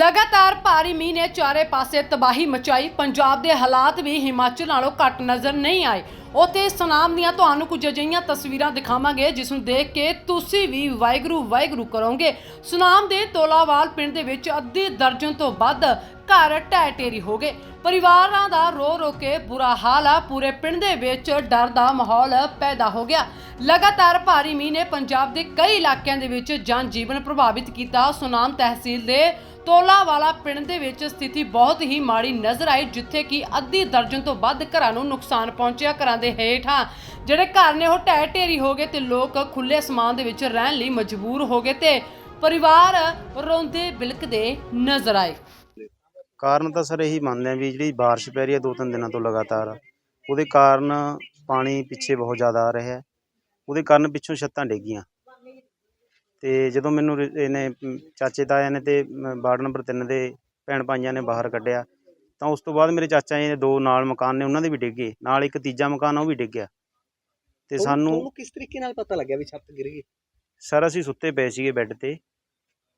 ਲਗਾਤਾਰ ਭਾਰੀ ਮੀਂਹ ਨੇ ਚਾਰੇ ਪਾਸੇ ਤਬਾਹੀ ਮਚਾਈ। ਪੰਜਾਬ ਦੇ ਹਾਲਾਤ ਵੀ ਹਿਮਾਚਲ ਨਾਲੋਂ ਘੱਟ ਨਜ਼ਰ ਨਹੀਂ ਆਏ। ਉੱਥੇ ਸੁਨਾਮ ਦੀਆਂ ਤੁਹਾਨੂੰ ਕੁਝ ਅਜਿਹੀਆਂ ਤਸਵੀਰਾਂ ਦਿਖਾਵਾਂਗੇ, ਜਿਸ ਨੂੰ ਦੇਖ ਕੇ ਤੁਸੀਂ ਵੀ ਵਾਹਿਗੁਰੂ ਵਾਹਿਗੁਰੂ ਕਰੋਗੇ। ਸੁਨਾਮ ਦੇ ਤੋਲਾਵਾਲ ਪਿੰਡ ਦੇ ਵਿੱਚ ਅੱਧੇ ਦਰਜਨ ਤੋਂ ਵੱਧ ਘਰ ਢਹਿ ਢੇਰੀ ਹੋ ਗਏ। ਪਰਿਵਾਰਾਂ ਦਾ ਰੋ ਰੋ ਕੇ ਬੁਰਾ ਹਾਲ ਆ। ਪੂਰੇ ਪਿੰਡ ਦੇ ਵਿੱਚ ਡਰ ਦਾ ਮਾਹੌਲ ਪੈਦਾ ਹੋ ਗਿਆ। ਲਗਾਤਾਰ ਭਾਰੀ ਮੀਂਹ ਨੇ ਪੰਜਾਬ ਦੇ ਕਈ ਇਲਾਕਿਆਂ ਦੇ ਵਿੱਚ ਜਨ ਜੀਵਨ ਪ੍ਰਭਾਵਿਤ ਕੀਤਾ। ਸੁਨਾਮ ਤਹਿਸੀਲ ਦੇ ਤੋਲਾਵਾਲਾ ਪਿੰਡ ਦੇ ਵਿੱਚ ਸਥਿਤੀ ਬਹੁਤ ਹੀ ਮਾੜੀ ਨਜ਼ਰ ਆਈ, ਜਿੱਥੇ ਕਿ ਅੱਧੀ ਦਰਜਨ ਤੋਂ ਵੱਧ ਘਰਾਂ ਨੂੰ ਨੁਕਸਾਨ ਪਹੁੰਚਿਆ ਘਰਾਂ ਦੇ ਹੇਠਾਂ ਜਿਹੜੇ ਘਰ ਨੇ ਉਹ ਢਹਿ ਢੇਰੀ ਹੋ ਗਏ ਤੇ ਲੋਕ ਖੁੱਲੇ ਸਮਾਨ ਦੇ ਵਿੱਚ ਰਹਿਣ ਲਈ ਮਜਬੂਰ ਹੋ ਗਏ ਤੇ ਪਰਿਵਾਰ ਰੋਂਦੇ ਬਿਲਕਦੇ ਨਜ਼ਰ ਆਏ। ਕਾਰਨ ਤਾਂ ਸਰ ਇਹੀ ਮੰਨਦੇ ਆ ਵੀ ਜਿਹੜੀ ਬਾਰਿਸ਼ ਪੈ ਰਹੀ ਹੈ ਦੋ ਤਿੰਨ ਦਿਨਾਂ ਤੋਂ ਲਗਾਤਾਰ ਉਹਦੇ ਕਾਰਨ ਪਾਣੀ ਪਿੱਛੇ ਬਹੁਤ ਜ਼ਿਆਦਾ ਆ ਰਿਹਾ ਹੈ ਉਹਦੇ ਕਾਰਨ ਪਿੱਛੋਂ ਛੱਤਾਂ ਡਿੱਗੀਆਂ। ਤੇ ਜਦੋਂ ਮੈਨੂੰ ਰ- ਇਹਨੇ ਚਾਚੇ ਤਾਇਆਂ ਨੇ ਤੇ ਮ, ਵਾਰਡ ਨੰਬਰ 3 ਦੇ ਭੈਣ ਭਾਈਆਂ ਨੇ ਬਾਹਰ ਕੱਢਿਆ ਤਾਂ ਉਸ ਤੋਂ ਬਾਅਦ ਮੇਰੇ ਚਾਚਾ ਜੀ ਨੇ ਦੋ ਨਾਲ ਮਕਾਨ ਨੇ ਉਹਨਾਂ ਦੇ ਵੀ ਡਿੱਗੇ ਨਾਲ ਇੱਕ ਤੀਜਾ ਮਕਾਨ ਆ, ਉਹ ਵੀ ਡਿੱਗਿਆ ਤੇ ਸਾਨੂੰ ਤੁਹਾਨੂੰ ਕਿਸ ਤਰੀਕੇ ਨਾਲ ਪਤਾ ਲੱਗਿਆ ਵੀ ਛੱਤ ਗਿਰ ਗਈ? ਸਰ ਅਸੀਂ ਸੁੱਤੇ ਪਏ ਸੀਗੇ ਬੈੱਡ ਤੇ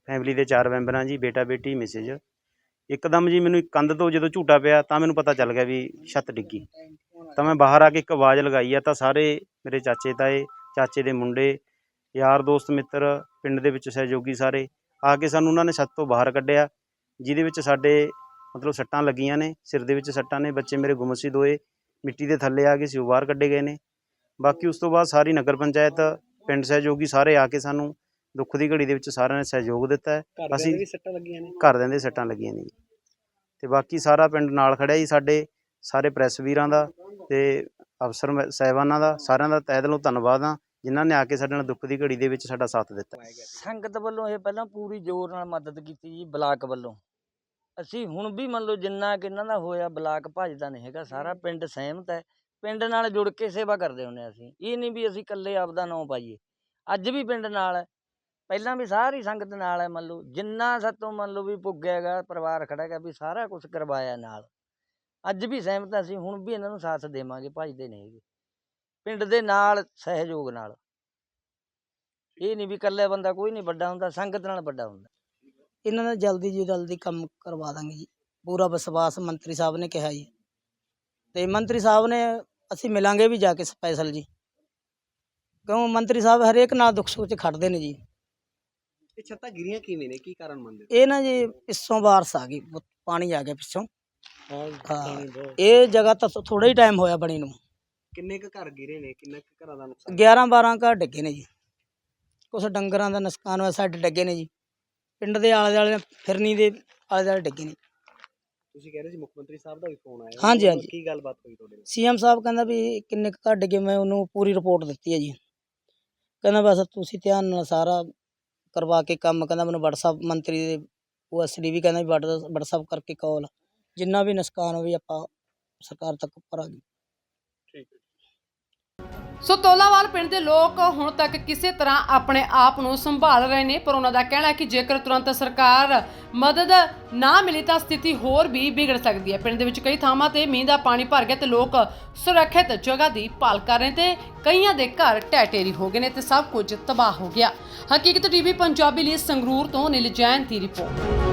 ਫੈਮਿਲੀ ਦੇ ਚਾਰ ਮੈਂਬਰ ਜੀ ਬੇਟਾ ਬੇਟੀ ਮਿਸਿਜ ਇੱਕਦਮ ਜੀ ਮੈਨੂੰ ਇੱਕ ਕੰਧ ਤੋਂ ਜਦੋਂ ਝੂਟਾ ਪਿਆ ਤਾਂ ਮੈਨੂੰ ਪਤਾ ਚੱਲ ਗਿਆ ਵੀ ਛੱਤ ਡਿੱਗੀ। ਤਾਂ ਮੈਂ ਬਾਹਰ ਆ ਕੇ ਇੱਕ ਆਵਾਜ਼ ਲਗਾਈ ਆ ਤਾਂ ਸਾਰੇ ਮੇਰੇ ਚਾਚੇ ਤਾਏ, ਚਾਚੇ ਦੇ ਮੁੰਡੇ, ਯਾਰ ਦੋਸਤ, ਮਿੱਤਰ, ਪਿੰਡ ਦੇ ਵਿੱਚ ਸਹਿਯੋਗੀ ਸਾਰੇ ਆ ਕੇ ਸਾਨੂੰ ਉਹਨਾਂ ਨੇ ਛੱਤ ਤੋਂ ਬਾਹਰ ਕੱਢਿਆ, ਜਿਹਦੇ ਵਿੱਚ ਸਾਡੇ ਮਤਲਬ ਸੱਟਾਂ ਲੱਗੀਆਂ ਨੇ, ਸਿਰ ਦੇ ਵਿੱਚ ਸੱਟਾਂ ਨੇ, ਬੱਚੇ ਮੇਰੇ ਗੁੰਮਸੀ ਦੋਏ ਮਿੱਟੀ ਦੇ ਥੱਲੇ ਆ ਕੇ ਸੀ ਉਹ ਬਾਹਰ ਕੱਢੇ ਗਏ ਨੇ। ਬਾਕੀ ਉਸ ਤੋਂ ਬਾਅਦ ਸਾਰੀ ਨਗਰ ਪੰਚਾਇਤ, ਪਿੰਡ ਸਹਿਯੋਗੀ ਸਾਰੇ ਆ ਕੇ ਸਾਨੂੰ ਦੁੱਖ ਦੀ ਘੜੀ ਦੇ ਵਿੱਚ ਸਾਰਿਆਂ ਨੇ ਸਹਿਯੋਗ ਦਿੱਤਾ ਹੈ। ਘਰ ਦੇ ਅਸੀਂ- ਵੀ ਸੱਟਾਂ ਲੱਗੀਆਂ ਨੇ। ਘਰਦਿਆਂ ਦੇ ਸੱਟਾਂ ਲੱਗੀਆਂ ਨੇ ਜੀ। ਤੇ ਬਾਕੀ ਸਾਰਾ ਪਿੰਡ ਨਾਲ ਖੜਿਆ ਜੀ ਸਾਡੇ ਸਾਰੇ ਪ੍ਰੈਸ ਵੀਰਾਂ ਦਾ ਤੇ ਅਫਸਰ ਸਾਹਿਬਾਨਾਂ ਦਾ ਸਾਰਿਆਂ ਦਾ ਤਹਿ ਦਿਲੋਂ ਧੰਨਵਾਦ ਆ ਜਿਨ੍ਹਾਂ ਨੇ ਆ ਕੇ ਸਾਡੇ ਨਾਲ ਦੁੱਖ ਦੀ ਘੜੀ ਦੇ ਵਿੱਚ ਸਾਡਾ ਸਾਥ ਦਿੱਤਾ। ਸੰਗਤ ਵੱਲੋਂ ਇਹ ਪਹਿਲਾਂ ਪੂਰੀ ਜ਼ੋਰ ਨਾਲ ਮਦਦ ਕੀਤੀ ਜੀ ਬਲਾਕ ਵੱਲੋਂ। ਅਸੀਂ ਹੁਣ ਵੀ ਮੰਨ ਲਓ ਜਿੰਨਾ ਕਿ ਇਹਨਾਂ ਦਾ ਹੋਇਆ ਬਲਾਕ ਭੱਜਦਾ ਨਹੀਂ ਹੈਗਾ ਸਾਰਾ ਪਿੰਡ ਸਹਿਮਤ ਹੈ। ਪਿੰਡ ਨਾਲ ਜੁੜ ਕੇ ਸੇਵਾ ਕਰਦੇ ਹੁੰਦੇ ਹਾਂ ਅਸੀਂ। ਇਹ ਨਹੀਂ ਵੀ ਅਸੀਂ ਇਕੱਲੇ ਆਪਦਾ ਨਾਂ ਪਾਈਏ। ਅੱਜ ਵੀ ਪਿੰਡ ਨਾਲ ਪਹਿਲਾਂ ਵੀ ਸਾਰੀ ਸੰਗਤ ਨਾਲ ਹੈ ਮੰਨ ਲਓ, ਜਿੰਨਾ ਸਾਤੋਂ ਮੰਨ ਲਓ ਵੀ ਪੁੱਗਿਆ ਹੈਗਾ ਪਰਿਵਾਰ ਖੜਾ ਹੈਗਾ ਵੀ ਸਾਰਾ ਕੁਝ ਕਰਵਾਇਆ ਨਾਲ। ਅੱਜ ਵੀ ਸਹਿਮਤ ਅਸੀਂ, ਹੁਣ ਵੀ ਇਹਨਾਂ ਨੂੰ ਸਾਥ ਦੇਵਾਂਗੇ, ਭੱਜਦੇ ਨਹੀਂ ਹੈਗੇ। ਪਿੰਡ ਦੇ ਨਾਲ, ਸਹਿਯੋਗ ਨਾਲ। ਇਹ ਨਹੀਂ ਵੀ ਇਕੱਲੇ ਬੰਦਾ ਕੋਈ ਨਹੀਂ ਵੱਡਾ ਹੁੰਦਾ, ਸੰਗਤ ਨਾਲ ਵੱਡਾ ਹੁੰਦਾ। ਇਹਨਾਂ ਦਾ ਜਲਦੀ ਜੀ ਜਲਦੀ ਕੰਮ ਕਰਵਾ ਦਾਂਗੇ ਜੀ। ਪੂਰਾ ਵਿਸ਼ਵਾਸ ਮੰਤਰੀ ਸਾਹਿਬ ਨੇ ਕਿਹਾ ਜੀ। ਤੇ ਮੰਤਰੀ ਸਾਹਿਬ ਨੇ, ਅਸੀਂ ਮਿਲਾਂਗੇ ਵੀ ਜਾ ਕੇ ਸਪੈਸ਼ਲ ਜੀ। ਕਿਉਂ? ਮੰਤਰੀ ਸਾਹਿਬ ਹਰੇਕ ਨਾਲ ਦੁੱਖ ਸੁੱਖ 'ਚ ਖੜਦੇ ਨੇ ਜੀ। ਇਹ ਛੱਤਾਂ ਗਿਰੀਆਂ ਕਿਵੇਂ ਨੇ? ਕੀ ਕਾਰਨ ਮੰਨਦੇ ਇਹ ਨਾ ਜੀ ਪਿੱਛੋਂ ਬਾਰਸ ਆ ਗਈ ਬਹੁਤ ਪਾਣੀ ਆ ਗਿਆ ਪਿੱਛੋਂ। ਹੋ। ਇਹ ਜਗ੍ਹਾ ਤਾਂ ਥੋੜਾ ਹੀ ਟਾਈਮ ਹੋਇਆ ਬਣੀ ਨੂੰ। ਕਿੰਨੇ ਕੁ ਘਰ ਗਿਰੇ ਨੇ? ਕਿੰਨਾ ਕੁ ਘਰਾਂ ਦਾ ਨੁਕਸਾਨ? 11 12 ਘਰ ਡਿੱਗੇ ਨੇ ਜੀ। ਕੁਛ ਡੰਗਰਾਂ ਦਾ ਨੁਕਸਾਨ ਹੋਇਆ ਸਾਡੇ ਡਿੱਗੇ ਨੇ ਜੀ। ਪਿੰਡ ਦੇ ਆਲੇ ਦੁਆਲੇ ਫਿਰਨੀ ਦੇ ਆਲੇ ਦੁਆਲੇ ਡਿੱਗੇ ਨੇ। ਤੁਸੀਂ ਕਹਿ ਰਹੇ ਸੀ ਮੁੱਖ ਮੰਤਰੀ ਸਾਹਿਬ ਦਾ ਵੀ ਫੋਨ ਆਇਆ। ਹਾਂਜੀ, ਹਾਂਜੀ। ਕੀ ਗੱਲਬਾਤ ਹੋਈ ਤੁਹਾਡੇ ਨਾਲ? ਸੀਐਮ ਸਾਹਿਬ ਕਹਿੰਦਾ ਵੀ ਕਿੰਨੇ ਕੁ ਘਰ ਡਿੱਗੇ ਮੈਂ ਉਹਨੂੰ ਪੂਰੀ ਰਿਪੋਰਟ ਦਿੱਤੀ ਹੈ ਜੀ। ਕਹਿੰਦਾ ਬਸ ਤੁਸੀਂ ਧਿਆਨ ਨਾਲ ਸਾਰਾ ਕਰਵਾ ਕੇ ਕੰਮ, ਕਹਿੰਦਾ ਮੈਨੂੰ ਵਟਸਐਪ ਮੰਤਰੀ ਦੇ ਉਹ ਐਸਡੀ ਵੀ ਕਹਿੰਦਾ ਵੀ WhatsApp WhatsApp ਕਰਕੇ ਕਾਲ ਜਿੰਨਾ ਵੀ ਨੁਕਸਾਨ ਹੋਵੇ ਆਪਾਂ ਸਰਕਾਰ ਤੱਕ ਭਰਾਂਗੇ ਸੋ ਤੋਲਾਵਾਲ ਪਿੰਡ ਦੇ ਲੋਕ ਹੁਣ ਤੱਕ ਕਿਸੇ ਤਰ੍ਹਾਂ ਆਪਣੇ ਆਪ ਨੂੰ ਸੰਭਾਲ ਰਹੇ ਨੇ, ਪਰ ਉਹਨਾਂ ਦਾ ਕਹਿਣਾ ਹੈ ਕਿ ਜੇਕਰ ਤੁਰੰਤ ਸਰਕਾਰ ਮਦਦ ਨਾ ਮਿਲੀ ਤਾਂ ਸਥਿਤੀ ਹੋਰ ਵੀ ਵਿਗੜ ਸਕਦੀ ਹੈ। ਪਿੰਡ ਦੇ ਵਿੱਚ ਕਈ ਥਾਵਾਂ ਤੇ ਮੀਂਹ ਦਾ ਪਾਣੀ ਭਰ ਗਿਆ ਤੇ ਲੋਕ ਸੁਰੱਖਿਅਤ ਜਗ੍ਹਾ ਦੀ ਭਾਲ ਕਰ ਰਹੇ ਤੇ ਕਈਆਂ ਦੇ ਘਰ ਢਹਿ ਢੇਰੀ ਹੋ ਗਏ ਨੇ ਤੇ ਸਭ ਕੁਝ ਤਬਾਹ ਹੋ ਗਿਆ। ਹਕੀਕਤ ਟੀਵੀ ਪੰਜਾਬੀ ਲਈ ਸੰਗਰੂਰ ਤੋਂ ਨਿਲ ਜੈਨ ਦੀ ਰਿਪੋਰਟ।